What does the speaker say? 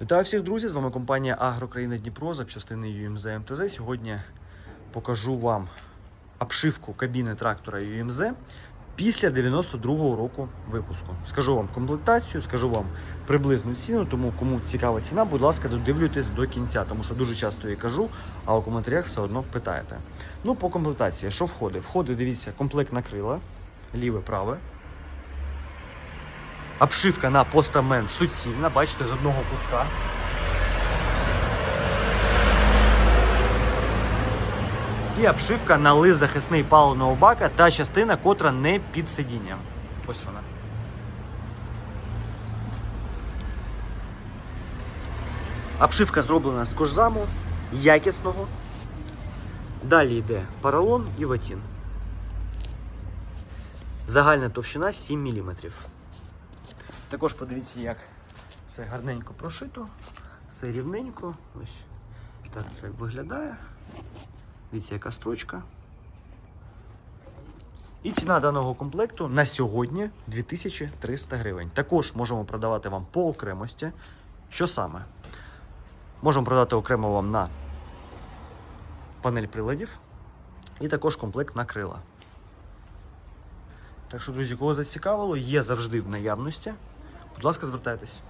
Вітаю всіх друзі! З вами компанія Агрокраїна Дніпро, запчастини UMZ МТЗ. Сьогодні покажу вам обшивку кабіни трактора UMZ після 92-го року випуску. Скажу вам комплектацію, скажу вам приблизну ціну, тому кому цікава ціна, будь ласка, додивлюйтесь до кінця, тому що дуже часто її кажу, а у коментарях все одно питаєте. Ну, по комплектації, що входить? Входить, дивіться, комплект на крила, ліве, праве. Обшивка на постамент суцільна, бачите, з одного куска. І обшивка на лист захисний паливного бака та частина, котра не під сидінням. Ось вона. Обшивка зроблена з кожзаму, якісного. Далі йде поролон і ватін. Загальна товщина 7 мм. Також подивіться, як це гарненько прошито, все рівненько. Ось так це виглядає. Дивіться, яка строчка. І ціна даного комплекту на сьогодні 2300 гривень. Також можемо продавати вам по окремості. Що саме? Можемо продати окремо вам на панель приладів і також комплект на крила. Так що, друзі, кого зацікавило, є завжди в наявності. Будь ласка, звертайтесь.